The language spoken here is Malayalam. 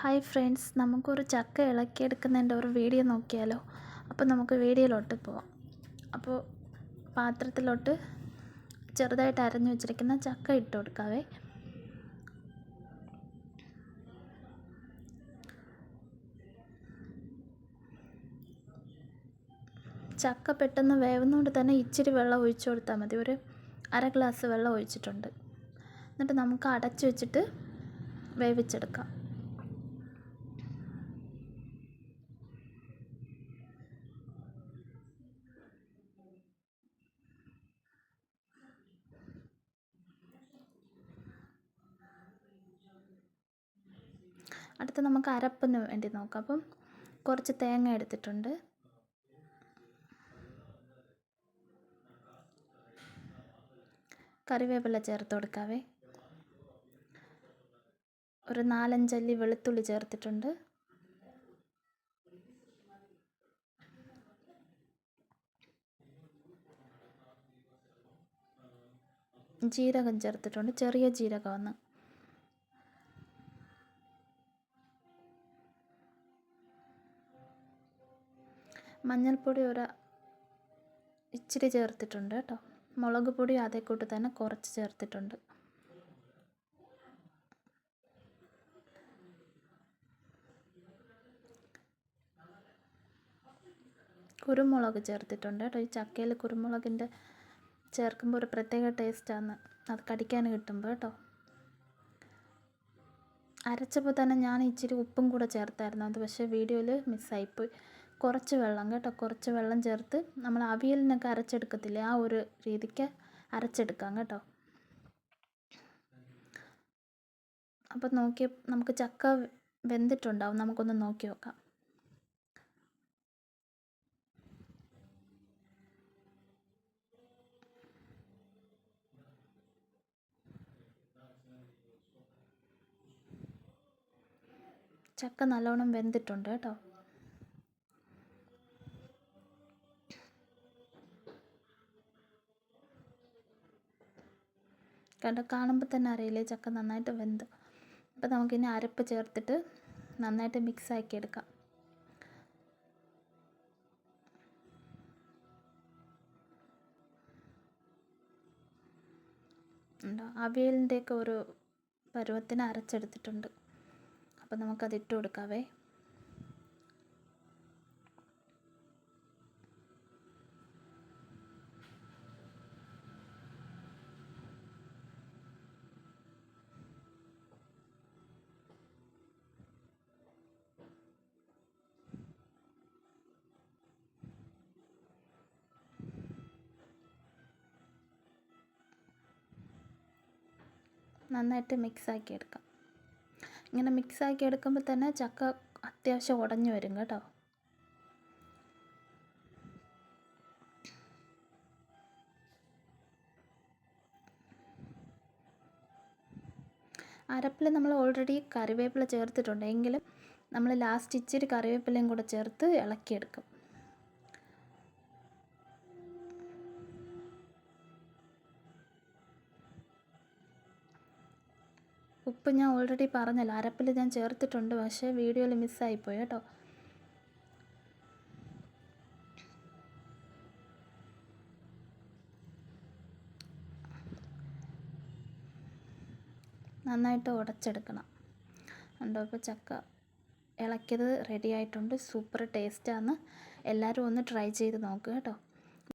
ഹായ് ഫ്രണ്ട്സ് നമുക്കൊരു ചക്ക ഇളക്കിയെടുക്കുന്നതിന്റെ ഒരു വീഡിയോ നോക്കിയാലോ? അപ്പോൾ നമുക്ക് വീഡിയോയിലോട്ട് പോവാം. അപ്പോൾ പാത്രത്തിലോട്ട് ചെറുതായിട്ട് അരഞ്ഞു വെച്ചിരിക്കുന്ന ചക്ക ഇട്ട് കൊടുക്കാവേ. ചക്ക പെട്ടെന്ന് വേവുന്നതുകൊണ്ട് തന്നെ ഇച്ചിരി വെള്ളം ഒഴിച്ചു കൊടുത്താൽ മതി. ഒരു അര ഗ്ലാസ് വെള്ളം ഒഴിച്ചിട്ടുണ്ട്. എന്നിട്ട് നമുക്ക് അടച്ചു വെച്ചിട്ട് വേവിച്ചെടുക്കാം. അടുത്ത് നമുക്ക് അരപ്പിന് വേണ്ടി നോക്കാം. അപ്പം കുറച്ച് തേങ്ങ എടുത്തിട്ടുണ്ട്. കറിവേപ്പില ചേർത്ത് കൊടുക്കാവേ. ഒരു നാലഞ്ചല്ലി വെളുത്തുള്ളി ചേർത്തിട്ടുണ്ട്. ജീരകം ചേർത്തിട്ടുണ്ട്. ചെറിയ ജീരകമാണ്. മഞ്ഞൾപ്പൊടി ഒരു ഇച്ചിരി ചേർത്തിട്ടുണ്ട് കേട്ടോ. മുളക് പൊടി അതേ കൂട്ട് തന്നെ കുറച്ച് ചേർത്തിട്ടുണ്ട്. കുരുമുളക് ചേർത്തിട്ടുണ്ട് കേട്ടോ. ഈ ചക്കയിൽ കുരുമുളകിന്റെ ചേർക്കുമ്പോൾ ഒരു പ്രത്യേക ടേസ്റ്റാണ് അത് കടിക്കാൻ കിട്ടുമ്പോൾ കേട്ടോ. അരച്ചപ്പോൾ തന്നെ ഞാൻ ഇച്ചിരി ഉപ്പും കൂടെ ചേർത്തായിരുന്നു. അത് പക്ഷേ വീഡിയോയിൽ മിസ്സായിപ്പോയി. കുറച്ച് വെള്ളം കേട്ടോ കുറച്ച് വെള്ളം ചേർത്ത് നമ്മൾ അവിയലിനൊക്കെ അരച്ചെടുക്കത്തില്ലേ ആ ഒരു രീതിക്ക് അരച്ചെടുക്കാം കേട്ടോ. അപ്പം നോക്കി നമുക്ക് ചക്ക വെന്തിട്ടുണ്ടാവും നമുക്കൊന്ന് നോക്കി നോക്കാം. ചക്ക നല്ലോണം വെന്തിട്ടുണ്ട് കേട്ടോ. കണ്ട? കാണുമ്പോൾ തന്നെ അറിയില്ലേ ചക്ക നന്നായിട്ട് വെന്ത്. അപ്പോൾ നമുക്കിനി അരപ്പ് ചേർത്തിട്ട് നന്നായിട്ട് മിക്സ് ആക്കി എടുക്കാം. ഉണ്ടോ? അവിയലിന്റെയൊക്കെ ഒരു പരുവത്തിന് അരച്ചെടുത്തിട്ടുണ്ട്. അപ്പോൾ നമുക്കത് ഇട്ട് കൊടുക്കാവേ. നന്നായിട്ട് മിക്സാക്കി എടുക്കാം ഇങ്ങനെ മിക്സാക്കി എടുക്കുമ്പോൾ തന്നെ ചക്ക അത്യാവശ്യം ഉടഞ്ഞു വരും കേട്ടോ. അരപ്പിൽ നമ്മൾ ഓൾറെഡി കറിവേപ്പില ചേർത്തിട്ടുണ്ട്. എങ്കിലും നമ്മൾ ലാസ്റ്റ് ഇച്ചിരി കറിവേപ്പിലയും കൂടെ ചേർത്ത് ഇളക്കിയെടുക്കും. ഉപ്പ് ഞാൻ ഓൾറെഡി പറഞ്ഞല്ലോ. അരപ്പിൽ ഞാൻ ചേർത്തിട്ടുണ്ട്. പക്ഷേ വീഡിയോയിൽ മിസ്സായിപ്പോയി കേട്ടോ. നന്നായിട്ട് ഉടച്ചെടുക്കണം. ഉണ്ടോ ഇപ്പോൾ ചക്ക ഇളക്കിയത് റെഡി ആയിട്ടുണ്ട്. സൂപ്പർ ടേസ്റ്റാണ് എല്ലാവരും ഒന്ന് ട്രൈ ചെയ്ത് നോക്കുക കേട്ടോ.